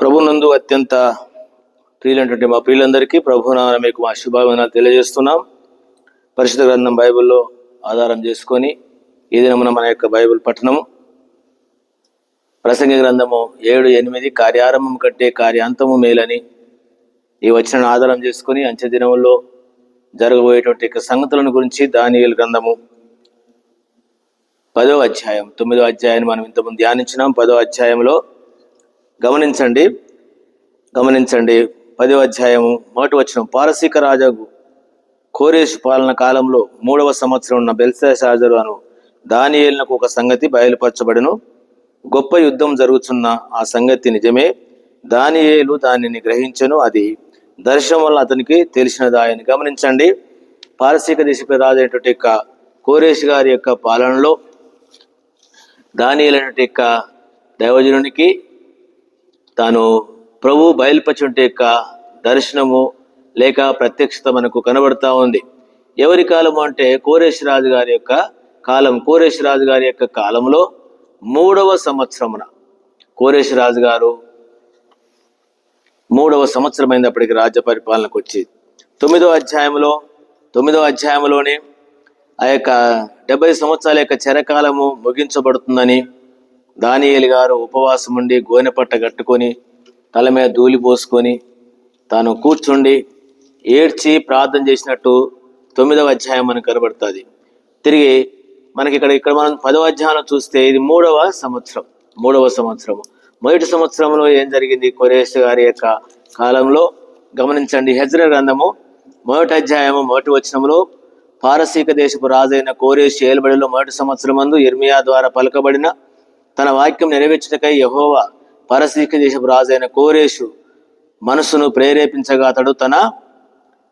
ప్రభునందు అత్యంత ప్రియులంటే మా ప్రియులందరికీ ప్రభునామ మీకు మా శుభాభినాలు తెలియజేస్తున్నాం. పరిశుద్ధ గ్రంథం బైబిల్లో ఆధారం చేసుకొని ఈ దినమున మన యొక్క బైబిల్ పఠనము. ప్రసంగ గ్రంథము ఏడు ఎనిమిది కార్యారంభం కంటే కార్యాంతము మేలని ఈ వచ్చిన ఆధారం చేసుకొని అంచె దినముల్లో జరగబోయేటువంటి సంగతులను గురించి దానియలు గ్రంథము పదో అధ్యాయం తొమ్మిదో అధ్యాయాన్ని మనం ఇంతకుముందు ధ్యానించినాం. పదో అధ్యాయంలో గమనించండి గమనించండి. పదో అధ్యాయము మొదటి వచ్చిన పారసీక రాజు కోరేషు పాలన కాలంలో మూడవ సంవత్సరం ఉన్న బెల్సాజరు అను దానియేలునకు ఒక సంగతి బయలుపరచబడును. గొప్ప యుద్ధం జరుగుతున్న ఆ సంగతి నిజమే. దానియేలు దానిని గ్రహించను. అది దర్శనం వల్ల అతనికి తెలిసినదాయని గమనించండి. పారసీక దేశపు రాజు అయినటువంటి యొక్క కోరేష్ గారి యొక్క పాలనలో దానియేలైనటువంటి యొక్క దైవజనునికి తాను ప్రభు బయలుపరిచిన యొక్క దర్శనము లేక ప్రత్యక్షత మనకు కనబడతా ఉంది. ఎవరి కాలము అంటే కోరేష్ రాజు గారి యొక్క కాలం. కోరేష్ రాజు గారి యొక్క కాలంలో మూడవ సంవత్సరమున కోరేష్ రాజు గారు మూడవ సంవత్సరమైనప్పటికి అయినప్పటికీ రాజ్య పరిపాలనకు వచ్చి తొమ్మిదవ అధ్యాయంలో తొమ్మిదో అధ్యాయంలోనే ఆ యొక్క డెబ్బై సంవత్సరాల యొక్క చెరకాలము ముగించబడుతుందని దానియేలు గారు ఉపవాసం ఉండి గోనె పట్ట కట్టుకొని తల మీద ధూళి పోసుకొని తాను కూర్చుండి ఏడ్చి ప్రార్థన చేసినట్టు తొమ్మిదవ అధ్యాయం మనకు కనబడుతుంది. తిరిగి మనకి ఇక్కడ ఇక్కడ మనం పదవ అధ్యాయం చూస్తే ఇది మూడవ సంవత్సరం మూడవ సంవత్సరం మొదటి సంవత్సరంలో ఏం జరిగింది? కొరేష్ గారి యొక్క కాలంలో గమనించండి హెజ్ర గ్రంథము మొదటి అధ్యాయము మొదటి వచనంలో పారసీక దేశపు రాజైన కోరేష్ ఏలుబడిలో మొదటి సంవత్సరం మందు ఇర్మియా ద్వారా పలకబడిన తన వాక్యం నెరవేర్చుటకై యహోవా పారసీక దేశపు రాజైన కోరేషు మనసును ప్రేరేపించగా అతడు తన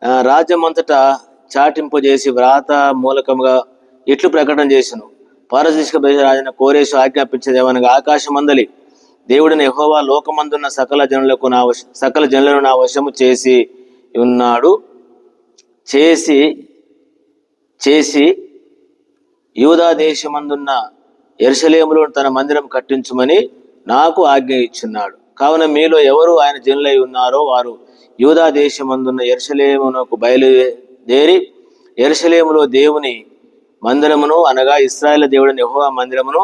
రాజ్యమంతట రాజ్యమంతటా చాటింపజేసి వ్రాత మూలకంగా ఇట్లు ప్రకటన చేసెను. పారదీశక రాజైన కోరేషు ఆజ్ఞాపించేదేమనగా ఆకాశమందలి దేవుడిని ఎహోవా లోకమందున్న సకల జనులకు నా సకల జనులను నా వశము చేసి ఉన్నాడు. చేసి చేసి యూదా దేశమందున్న ఎరుసలేములో తన మందిరం కట్టించమని నాకు ఆజ్ఞ ఇచ్చున్నాడు. కావున మీలో ఎవరు ఆయన జనులై ఉన్నారో వారు యూదా దేశమందున్న ఎరుసలేమునకు బయలుదేరి ఎరుసలేములో దేవుని మందిరమును అనగా ఇస్రాయేల్ దేవుడు యెహోవా మందిరమును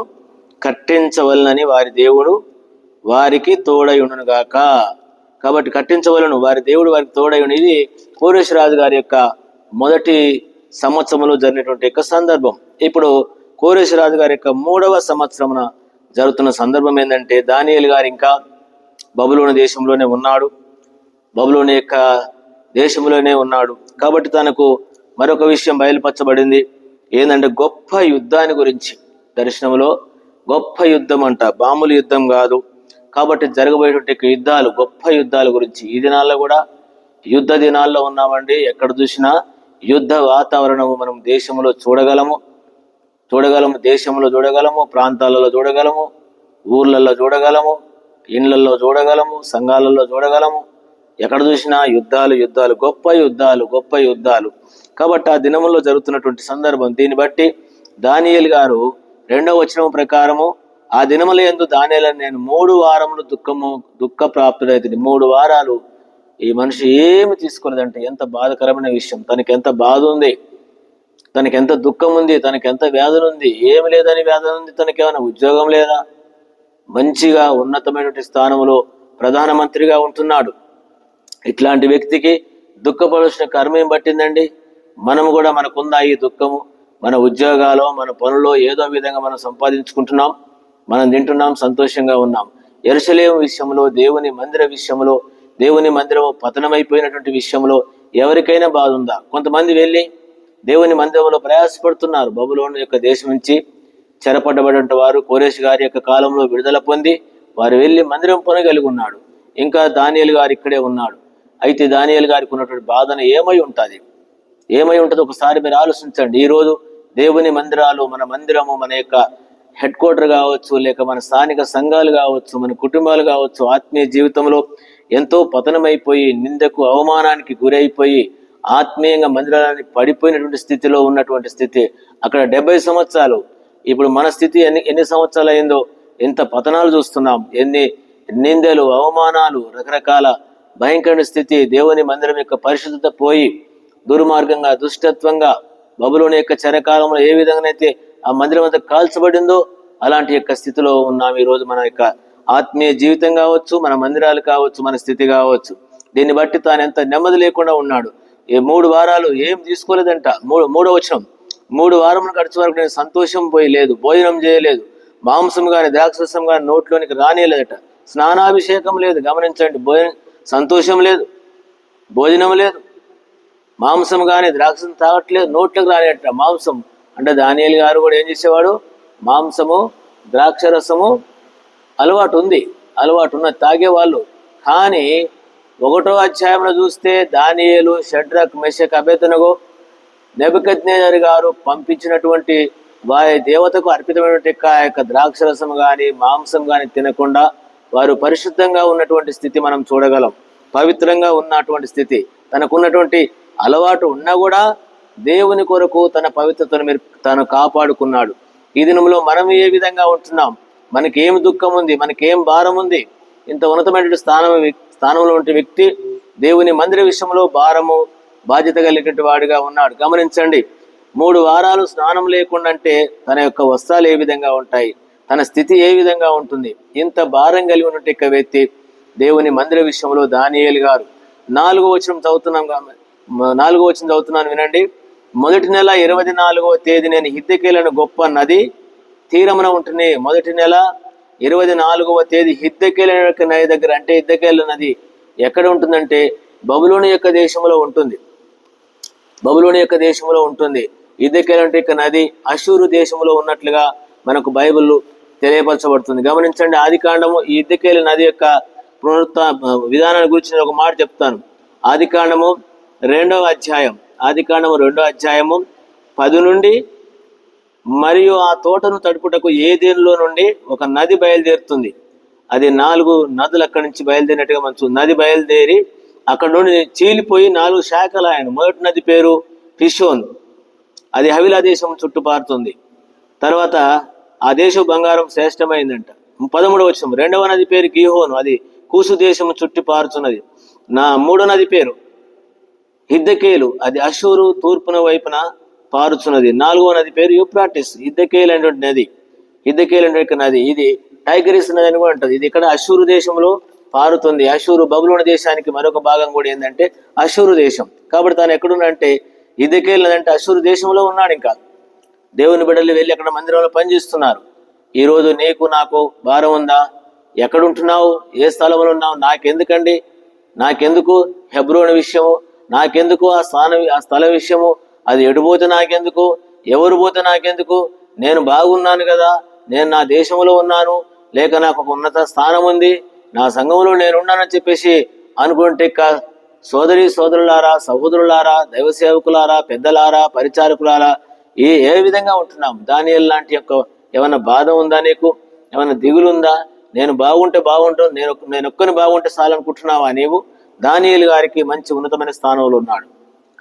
కట్టించవలనని వారి దేవుడు వారికి తోడయుండునుగాక కాబట్టి కట్టించవలను వారి దేవుడు వారికి తోడయుండు. ఇది కోరేశ్వరాజు గారి యొక్క మొదటి సంవత్సరంలో జరిగినటువంటి యొక్క సందర్భం. ఇప్పుడు కోరేశ్వరాజు గారి యొక్క మూడవ సంవత్సరమున జరుగుతున్న సందర్భం ఏంటంటే దానియలు గారు ఇంకా బబులోని దేశంలోనే ఉన్నాడు. బబులోని యొక్క దేశంలోనే ఉన్నాడు. కాబట్టి తనకు మరొక విషయం బయలుపరచబడింది. ఏంటంటే గొప్ప యుద్ధాన్ని గురించి దర్శనంలో గొప్ప యుద్ధం అంట బాముల యుద్ధం కాదు. కాబట్టి జరగబోయేటువంటి యుద్ధాలు గొప్ప యుద్ధాల గురించి ఈ దినాల్లో కూడా యుద్ధ దినాల్లో ఉన్నామండి. ఎక్కడ చూసినా యుద్ధ వాతావరణము మనం దేశంలో చూడగలము. చూడగలము దేశంలో చూడగలము ప్రాంతాలలో చూడగలము ఊర్లలో చూడగలము ఇండ్లలో చూడగలము సంఘాలలో చూడగలము. ఎక్కడ చూసినా యుద్ధాలు యుద్ధాలు గొప్ప యుద్ధాలు గొప్ప యుద్ధాలు. కాబట్టి ఆ దినములో జరుగుతున్నటువంటి సందర్భం దీన్ని బట్టి దానియల్ గారు రెండవ వచనం ప్రకారము ఆ దినముల ఎందు దానియేలను నేను మూడు వారములు దుఃఖము దుఃఖ ప్రాప్తుడైతుంది మూడు వారాలు ఈ మనిషి ఏమి తీసుకోలేదంటే ఎంత బాధకరమైన విషయం తనకి ఎంత బాధ ఉంది. తనకి ఎంత దుఃఖం ఉంది తనకి ఎంత వ్యాధులు ఉంది ఏమి లేదని వ్యాధులు ఉంది తనకి ఏమైనా ఉద్యోగం లేదా? మంచిగా ఉన్నతమైనటువంటి స్థానంలో ప్రధానమంత్రిగా ఉంటున్నాడు. ఇట్లాంటి వ్యక్తికి దుఃఖపడాల్సిన కర్మ ఏం పట్టిందండి? మనము కూడా మనకుందా ఈ దుఃఖము? మన ఉద్యోగాలో మన పనుల్లో ఏదో విధంగా మనం సంపాదించుకుంటున్నాం మనం తింటున్నాం సంతోషంగా ఉన్నాం. ఎరుసలేం విషయంలో దేవుని మందిర విషయంలో దేవుని మందిరం పతనమైపోయినటువంటి విషయంలో ఎవరికైనా బాధ ఉందా కొంతమంది వెళ్ళి దేవుని మందిరంలో ప్రయాసపడుతున్నారు. బబులోని యొక్క దేశం నుంచి చెరపడ్డబడిన వారు కోరేష్ గారి యొక్క కాలంలో విడుదల పొంది వారు వెళ్ళి మందిరం పొనగలిగి ఉన్నాడు. ఇంకా దానియల్ గారు ఇక్కడే ఉన్నాడు. అయితే దానియేలు గారికి ఉన్నటువంటి బాధన ఏమై ఉంటుంది? ఏమై ఉంటుందో? ఒకసారి మీరు ఆలోచించండి. ఈ రోజు దేవుని మందిరాలు మన మందిరము మన యొక్క హెడ్ క్వార్టర్ కావచ్చు లేక మన స్థానిక సంఘాలు కావచ్చు మన కుటుంబాలు కావచ్చు ఆత్మీయ జీవితంలో ఎంతో పతనమైపోయి నిందకు అవమానానికి గురైపోయి ఆత్మీయంగా మందిరాలని పడిపోయినటువంటి స్థితిలో ఉన్నటువంటి స్థితి. అక్కడ డెబ్బై సంవత్సరాలు. ఇప్పుడు మన స్థితి ఎన్ని ఎన్ని సంవత్సరాలు అయిందో ఎంత పతనాలు చూస్తున్నాం. ఎన్ని నిందలు అవమానాలు రకరకాల భయంకర స్థితి. దేవుని మందిరం యొక్క పరిశుద్ధత పోయి దుర్మార్గంగా దుష్టత్వంగా బబులోని యొక్క చరకాలంలో ఏ విధంగానైతే ఆ మందిరం అంతా కాల్చబడిందో అలాంటి యొక్క స్థితిలో ఉన్నాం ఈ రోజు మన యొక్క ఆత్మీయ జీవితం కావచ్చు మన మందిరాలు కావచ్చు మన స్థితి కావచ్చు. దీన్ని బట్టి తాను ఎంత నెమ్మది లేకుండా ఉన్నాడు. ఈ మూడు వారాలు ఏం తీసుకోలేదంట. మూడు మూడో వచనం. మూడు వారములు గడిచే వరకు నేను సంతోషం పోయి లేదు భోజనం చేయలేదు. మాంసం కానీ ద్రాక్షరసం కానీ నోట్లోనికి రానియలేదట. స్నానాభిషేకం లేదు గమనించండి. భోజనం సంతోషం లేదు భోజనం లేదు. మాంసం కానీ ద్రాక్షం తాగట్లేదు నోట్లోకి రానియట మాంసం. అంటే దానియలు గారు కూడా ఏం చేసేవాడు? మాంసము ద్రాక్షరసము అలవాటు ఉంది. అలవాటు ఉన్న తాగేవాళ్ళు. కానీ ఒకటో అధ్యాయంలో చూస్తే దానియేలు షడ్రక్ మెషక్ అభేతనగో నెబద్నేజర్ గారు పంపించినటువంటి వారి దేవతకు అర్పితమైనటువంటి ఆ యొక్క ద్రాక్షరసం కానీ మాంసం కానీ తినకుండా వారు పరిశుద్ధంగా ఉన్నటువంటి స్థితి మనం చూడగలం. పవిత్రంగా ఉన్నటువంటి స్థితి. తనకున్నటువంటి అలవాటు ఉన్నా కూడా దేవుని కొరకు తన పవిత్రతను మీరు తను కాపాడుకున్నాడు. ఈ దినంలో మనం ఏ విధంగా ఉంటున్నాం? మనకేం దుఃఖం ఉంది మనకేం భారం ఉంది ఇంత ఉన్నతమైనటువంటి స్థానం స్థానంలో ఉంటే వ్యక్తి దేవుని మందిర విషయంలో భారము బాధ్యత కలిగినటువంటి వాడిగా ఉన్నాడు. గమనించండి మూడు వారాలు స్నానం లేకుండా అంటే తన యొక్క వస్త్రాలు ఏ విధంగా ఉంటాయి తన స్థితి ఏ విధంగా ఉంటుంది ఇంత భారం కలిగి ఉన్నట్టు యొక్క వ్యక్తి దేవుని మందిర విషయంలో దానియేలు గారు. నాలుగో వచనం చదువుతున్నాం నాలుగో వచనం చదువుతున్నాను వినండి. మొదటి నెల ఇరవై నాలుగవ తేదీ నేను హిద్దెకేలను గొప్ప నది తీరమున ఉంటుంది మొదటి నెల ఇరవై నాలుగవ తేదీ హిద్దకేల నది దగ్గర అంటే హిద్దకేల నది ఎక్కడ ఉంటుందంటే బబులోని యొక్క దేశంలో ఉంటుంది. బబులోని యొక్క దేశంలో ఉంటుంది. ఇద్దెకేలంటే ఇక నది అశూరు దేశంలో ఉన్నట్లుగా మనకు బైబిల్ తెలియపరచబడుతుంది. గమనించండి ఆది కాండము ఈ ఇద్దకేల నది యొక్క పునరుత్ విధానాన్ని గురించి నేను ఒక మాట చెప్తాను. ఆది కాండము రెండవ అధ్యాయం ఆది కాండము రెండవ అధ్యాయము పది నుండి మరియు ఆ తోటను తడుపుటకు ఏ దేనిలో నుండి ఒక నది బయలుదేరుతుంది. అది నాలుగు నదులు అక్కడి నుంచి బయలుదేరినట్టుగా మంచు నది బయలుదేరి అక్కడ నుండి చీలిపోయి నాలుగు శాఖలు ఆయన. మొదటి నది పేరు ఫిషోన్ అది హవిలా దేశం చుట్టూ పారుతుంది తర్వాత ఆ దేశం బంగారం శ్రేష్టమైందంట. పదమూడవ వచ్చిన రెండవ నది పేరు గీహోను. అది కూసు దేశం చుట్టి పారుతున్నది నా మూడో నది పేరు హిద్దకేలు. అది అశూరు తూర్పున వైపున పారుచున్నది. నాలుగో నది పేరు యూప్రాటిస్ హిద్దకేలు అనేటువంటి నది. హిద్దకేలు అనేటువంటి నది. ఇది టైగరిస్ నది అని కూడా ఉంటుంది ఇది ఇక్కడ అశూరు దేశంలో పారుతుంది. అశూరు బబులోని దేశానికి మరొక భాగం కూడా ఏంటంటే అశూరు దేశం. కాబట్టి తాను ఎక్కడున్నంటే హిద్దకేలు నది అంటే అశూరు దేశంలో ఉన్నాడు ఇంకా. దేవుని బిడ్డలు వెళ్ళి అక్కడ మందిరంలో పనిచేస్తున్నారు. ఈరోజు నీకు నాకు భారం ఉందా? ఎక్కడుంటున్నావు? ఏ స్థలంలో ఉన్నావు? నాకెందుకండి? నాకెందుకు హెబ్రోని విషయము? నాకెందుకు ఆ స్థానం ఆ స్థల విషయము? అది ఎటుపోతే నాకెందుకు? ఎవరు పోతే నాకెందుకు? నేను బాగున్నాను కదా నేను నా దేశంలో ఉన్నాను లేక నాకు ఒక ఉన్నత స్థానం ఉంది నా సంఘంలో నేనున్నానని చెప్పేసి అనుకుంటే సోదరి సోదరులారా సహోదరులారా దైవ సేవకులారా పెద్దలారా పరిచారకులారా ఏ ఏ విధంగా ఉంటున్నాం? దానియల్ లాంటి యొక్క ఏమైనా బాధ ఉందా నీకు? ఏమైనా దిగులుందా? నేను బాగుంటే బాగుంటాను నేను నేను ఒక్కని బాగుంటే చాలనుకుంటున్నావా నీవు? దానియేలు గారికి మంచి ఉన్నతమైన స్థానంలో ఉన్నాడు.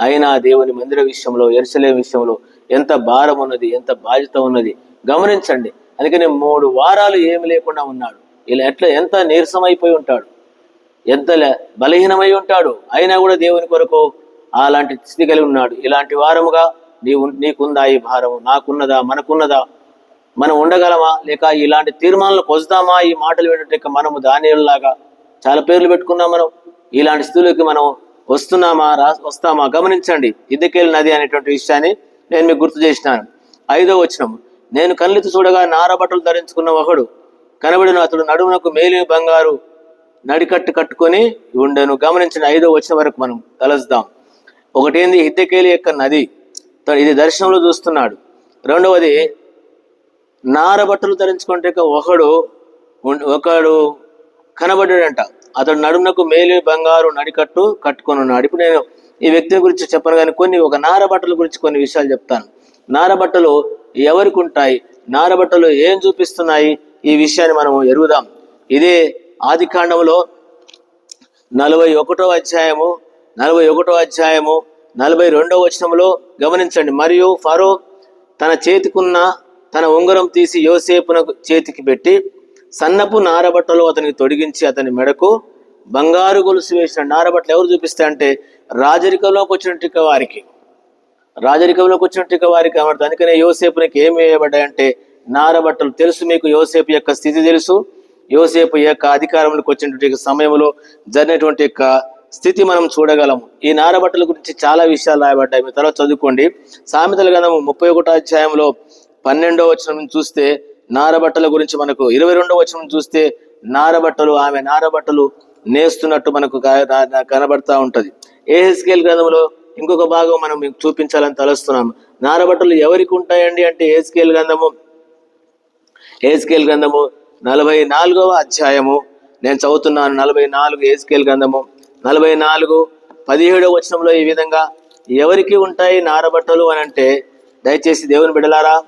అయినా దేవుని మందిర విషయంలో ఎరుసలే విషయంలో ఎంత భారం ఉన్నది ఎంత బాధ్యత ఉన్నది గమనించండి. అందుకని మూడు వారాలు ఏమి లేకుండా ఉన్నాడు. ఇలా ఎట్లా ఎంత నీరసమైపోయి ఉంటాడు. ఎంత బలహీనమై ఉంటాడు. అయినా కూడా దేవుని కొరకు అలాంటి స్థితి కలిగి ఉన్నాడు. ఇలాంటి వారముగా నీవు నీకుందా ఈ భారము? నాకున్నదా? మనకున్నదా? మనం ఉండగలమా? లేక ఇలాంటి తీర్మానాలు పొందుతామా ఈ మాటలు వినట్టు మనము దానిలాగా చాలా పేర్లు పెట్టుకున్నాం మనం. ఇలాంటి స్థితిలోకి మనం వస్తున్నామా రా వస్తామా? గమనించండి ఇద్దకేల్ నది అనేటువంటి విషయాన్ని నేను మీకు గుర్తు చేసినాను. ఐదో వచనం నేను కళ్ళెత్తి చూడగా నారబట్టలు ధరించుకున్న ఒకడు కనబడిన అతడు నడుమునకు మేలి బంగారు నడికట్టు కట్టుకొని ఉండెను. గమనించిన ఐదో వచ్చిన వరకు మనం తలస్తాం ఒకటేంది హిద్దకేలి యొక్క నది. ఇది దర్శనంలో చూస్తున్నాడు. రెండవది నార బట్టలు ధరించుకుంటే ఒకడు ఒకడు కనబడ్డాడంట. అతడు నడుమునకు మేలి బంగారు నడికట్టు కట్టుకొని ఉన్నాడు. ఇప్పుడు నేను ఈ వ్యక్తి గురించి చెప్పను కానీ కొన్ని ఒక నార బట్టల గురించి కొన్ని విషయాలు చెప్తాను. నార బట్టలు ఎవరికి ఉంటాయి? నార బట్టలు ఏం చూపిస్తున్నాయి? ఈ విషయాన్ని మనం ఎరుగుదాం. ఇదే ఆది కాండంలో నలభై ఒకటో అధ్యాయము నలభై ఒకటో అధ్యాయము నలభై రెండవ వచనంలో గమనించండి. మరియు ఫరో తన చేతికున్న తన ఉంగరం తీసి యోసేపునకు చేతికి పెట్టి సన్నపు నారబట్టలు అతనికి తొడిగించి అతని మెడకు బంగారు గొలుసు వేసిన నారబట్టలు ఎవరు చూపిస్తే అంటే రాజరికంలోకి వచ్చినట్టు వారికి. రాజరికంలోకి వచ్చినట్టు వారికి అమర్త. అందుకనే యోసేపునికి ఏమి వేయబడ్డాయంటే నారబట్టలు తెలుసు మీకు యోసేపు యొక్క స్థితి తెలుసు. యోసేపు యొక్క అధికారంలోకి వచ్చినటువంటి సమయంలో జరిగినటువంటి యొక్క స్థితి మనం చూడగలము. ఈ నారబట్టల గురించి చాలా విషయాలు రాయబడ్డాయి. మీ తర్వాత చదువుకోండి. సామెతల గ్రంథము ముప్పై ఒకటో అధ్యాయంలో పన్నెండో వచ్చిన చూస్తే నారబట్టల గురించి మనకు ఇరవై రెండో వచనం చూస్తే నారబట్టలు ఆమె నారబట్టలు నేస్తున్నట్టు మనకు కనబడతా ఉంటది. ఏహెస్కేల్ గ్రంథంలో ఇంకొక భాగం మనం మీకు చూపించాలని తలుస్తున్నాం. నారబట్టలు ఎవరికి ఉంటాయండి అంటే ఏహెస్కేల్ గ్రంథము? ఏహెస్కేల్ గ్రంథము నలభై నాలుగవ అధ్యాయము. నేను చదువుతున్నాను నలభై నాలుగు ఏస్కేల్ గ్రంథము. నలభై నాలుగు పదిహేడవ వచనంలో ఈ విధంగా ఎవరికి ఉంటాయి నారబట్టలు అని అంటే దయచేసి దేవుని బిడలారా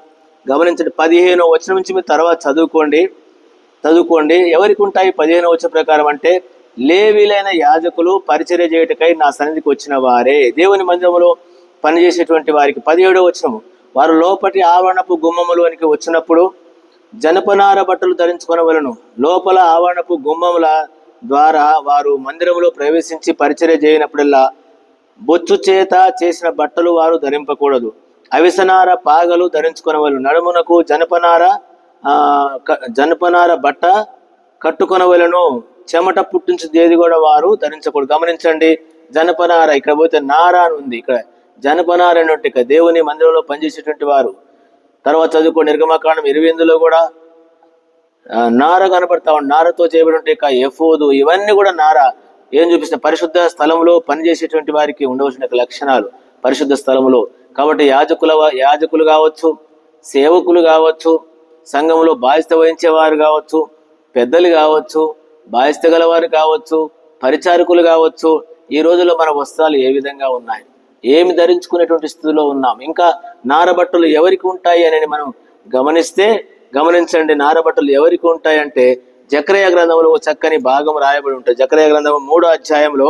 గమనించండి పదిహేనో వచ్చిన నుంచి మీరు తర్వాత చదువుకోండి. చదువుకోండి. ఎవరికి ఉంటాయి పదిహేను వచ్చిన ప్రకారం అంటే లేవీలైన యాజకులు పరిచర్య చేయుటకై నా సన్నిధికి వచ్చిన వారే. దేవుని మందిరములో పనిచేసేటువంటి వారికి పదిహేడో వచ్చినము వారు లోపటి ఆవరణపు గుమ్మములోనికి వచ్చినప్పుడు జనపనార బట్టలు ధరించుకొనవలను. లోపల ఆవరణపు గుమ్మముల ద్వారా వారు మందిరములో ప్రవేశించి పరిచర్య చేయనప్పుడల్లా బొచ్చు చేత చేసిన బట్టలు వారు ధరింపకూడదు. అవిసనార పాగలు ధరించుకునవలు నడుమునకు జనపనార జనపనార బట్ట కట్టుకొనవలను చెమట పుట్టించేది కూడా వారు ధరించకూడదు. గమనించండి జనపనార ఇక్కడ పోతే నార అని ఉంది. ఇక్కడ జనపనార అనేటువంటి దేవుని మందిరంలో పనిచేసేటువంటి వారు. తర్వాత చదువుకో నిర్గమకాండం ఇరవై కూడా నార కనబడతా నారతో చేయబడి ఎఫోదు ఇవన్నీ కూడా నార. ఏం చూపిస్తే పరిశుద్ధ స్థలంలో పనిచేసేటువంటి వారికి ఉండవలసిన లక్షణాలు. పరిశుద్ధ స్థలంలో కాబట్టి యాజకుల యాజకులు కావచ్చు సేవకులు కావచ్చు సంఘంలో బాధ్యత వహించేవారు కావచ్చు పెద్దలు కావచ్చు బాధ్యత గలవారు కావచ్చు పరిచారకులు కావచ్చు ఈ రోజుల్లో మన వస్త్రాలు ఏ విధంగా ఉన్నాయి? ఏమి ధరించుకునేటువంటి స్థితిలో ఉన్నాం? ఇంకా నారబట్టలు ఎవరికి ఉంటాయి అని మనం గమనిస్తే గమనించండి నారబట్టలు ఎవరికి ఉంటాయంటే జక్రయ గ్రంథంలో చక్కని భాగం రాయబడి ఉంటుంది. జక్రయ గ్రంథం మూడో అధ్యాయంలో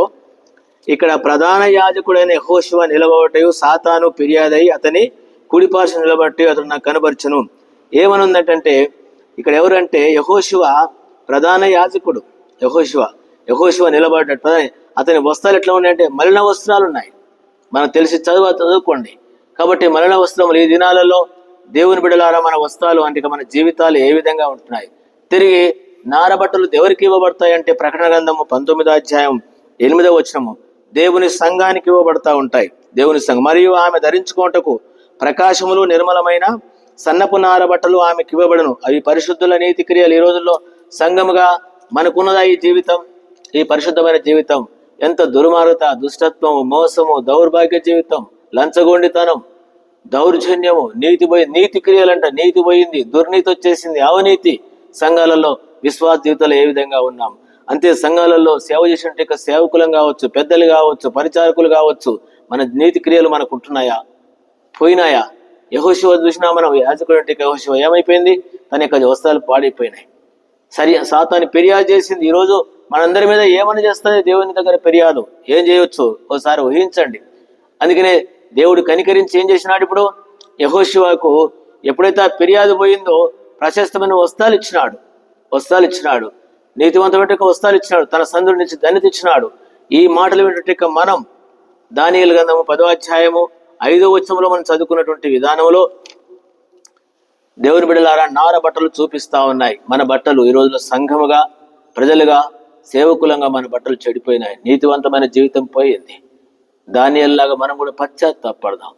ఇక్కడ ప్రధాన యాజకుడైన యహోశివ నిలబడటయు సాతాను ఫిర్యాదయ్యి అతని కుడిపార్శ్వ నిలబట్టి అతను నాకు కనబరచను. ఏమనుందంటే ఇక్కడ ఎవరంటే యహోశివ ప్రధాన యాజకుడు. యహోశివ యహోశివ నిలబడ్డట్టు అతని వస్త్రాలు ఎట్లా ఉన్నాయంటే మలిన వస్త్రాలు ఉన్నాయి మనకు తెలిసి చదువు చదువుకోండి. కాబట్టి మలిన వస్త్రములు ఈ దినాలలో దేవుని బిడలారా మన వస్త్రాలు అంటే మన జీవితాలు ఏ విధంగా ఉంటున్నాయి. తిరిగి నారబట్టలు ఎవరికి ఇవ్వబడతాయి అంటే ప్రకటన గ్రంథము పంతొమ్మిదో అధ్యాయం ఎనిమిదో వచనము. దేవుని సంఘానికి ఇవ్వబడతా ఉంటాయి. దేవుని సంఘం. మరియు ఆమె ధరించుకోటకు ప్రకాశములు నిర్మలమైన సన్నపు నార బట్టలు ఆమెకి ఇవ్వబడను. అవి పరిశుద్ధుల నీతి క్రియలు. ఈ రోజుల్లో సంఘముగా మనకున్నదా ఈ జీవితం? ఈ పరిశుద్ధమైన జీవితం ఎంత దుర్మార్గత దుష్టత్వము మోసము దౌర్భాగ్య జీవితం లంచగొండితనం దౌర్జన్యము నీతి పోయి నీతి క్రియలంట. నీతి పోయింది దుర్నీతి వచ్చేసింది అవినీతి. సంఘాలలో విశ్వాస జీవితంలో ఏ విధంగా ఉన్నాం? అంతే సంఘాలలో సేవ చేసినట్టు సేవకులం కావచ్చు పెద్దలు కావచ్చు పరిచారకులు కావచ్చు మన నీతి క్రియలు మనకు ఉంటున్నాయా పోయినాయా? యహోశివ చూసినా మనం యాజకుడు అంటే యహోశివ ఏమైపోయింది? తన యొక్క వస్త్రాలు పాడైపోయినాయి. సరి సాతాన్ని ఫిర్యాదు చేసింది. ఈరోజు మనందరి మీద ఏమని చేస్తుంది దేవుని దగ్గర ఫిర్యాదు. ఏం చేయొచ్చు? ఒకసారి ఊహించండి. అందుకనే దేవుడు కనికరించి ఏం చేసినాడు ఇప్పుడు? యహోశివకు ఎప్పుడైతే ఆ ఫిర్యాదు పోయిందో ప్రశస్తమైన వస్త్రాలు ఇచ్చినాడు. వస్త్రాలు ఇచ్చినాడు. నీతివంతమైన వస్త్రాలు ఇచ్చినాడు. తన సందుడి నుంచి ధన్యత ఇచ్చినాడు. ఈ మాటలు వినటువంటి మనం దానియలు గంధము పదో అధ్యాయము ఐదో వచ్చంలో మనం చదువుకున్నటువంటి విధానంలో దేవుని బిడ్డలారా నార బట్టలు చూపిస్తా ఉన్నాయి. మన బట్టలు ఈ రోజులో సంఘముగా ప్రజలుగా సేవకులంగా మన బట్టలు చెడిపోయినాయి. నీతివంతమైన జీవితం పోయింది. దానియల్లాగా మనం కూడా పశ్చాత్తాపడదాం.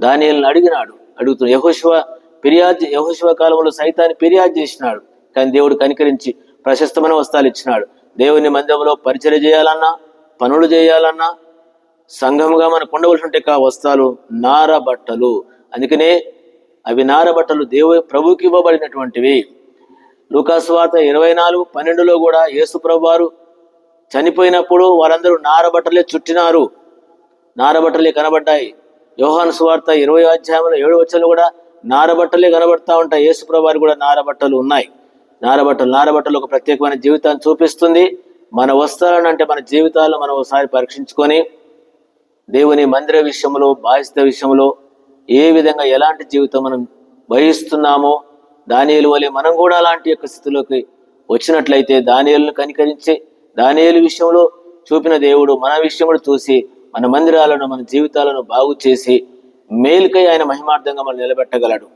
దానియల్ని అడిగినాడు. అడుగుతూ యహోశివ ఫిర్యాదు యహోశివ కాలంలో సైతాన్ని ఫిర్యాదు చేసినాడు. కానీ దేవుడు కనికరించి ప్రశస్తమైన వస్త్రాలు ఇచ్చినాడు. దేవుని మందిరంలో పరిచయం చేయాలన్నా పనులు చేయాలన్నా సంఘముగా మనకు ఉండవలసిన ఆ వస్త్రాలు నార బట్టలు. అందుకనే అవి నార బట్టలు దేవు ప్రభుకి ఇవ్వబడినటువంటివి. లూకాస్వాత ఇరవై నాలుగు పన్నెండులో కూడా యేసు ప్రభు వారు చనిపోయినప్పుడు వారందరూ నార బట్టలే చుట్టినారు. నార బట్టలే కనబడ్డాయి. యోహాను సువార్త ఇరవై అధ్యాయంలో ఏడు వచ్చలు కూడా నారబట్టలే కనబడతా ఉంటాయి. యేసు ప్రభు వారు కూడా నారబట్టలు ఉన్నాయి. నారబట్టలు నారబట్టలు ఒక ప్రత్యేకమైన జీవితాన్ని చూపిస్తుంది. మన వస్త్రాలను అంటే మన జీవితాలను మనం ఒకసారి పరీక్షించుకొని దేవుని మందిర విషయంలో బాధ్యత విషయంలో ఏ విధంగా ఎలాంటి జీవితం మనం వహిస్తున్నామో దానియలు వలె మనం కూడా అలాంటి యొక్క స్థితిలోకి వచ్చినట్లయితే దానియలను కనికరించి దానియలు విషయంలో చూపిన దేవుడు మన విషయంలో చూసి మన మందిరాలను మన జీవితాలను బాగు చేసి మేలుకై ఆయన మహిమార్థంగా మనం నిలబెట్టగలడు.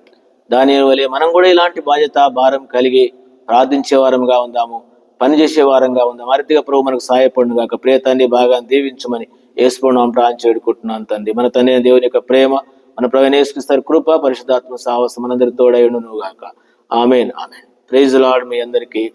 దాని వలె మనం కూడా ఇలాంటి బాధ్యత భారం కలిగి ప్రార్థించే వారంగా ఉందాము పనిచేసే వారంగా ఉందాము. అరటిగా ప్రభు మనకు సహాయపడును గాక. ప్రియతాన్ని బాగా దీవించమని వేసుకున్నాం ప్రాణం చేడుకుంటున్నాను తండ్రి. మన తండ్రి దేవుని యొక్క ప్రేమ మన ప్రవేశిస్తారు కృప పరిశుధాత్మ సాహసం మనందరి తోడైను గాక. Amen amen. ప్రైజ్ లాడ్ మీ అందరికీ.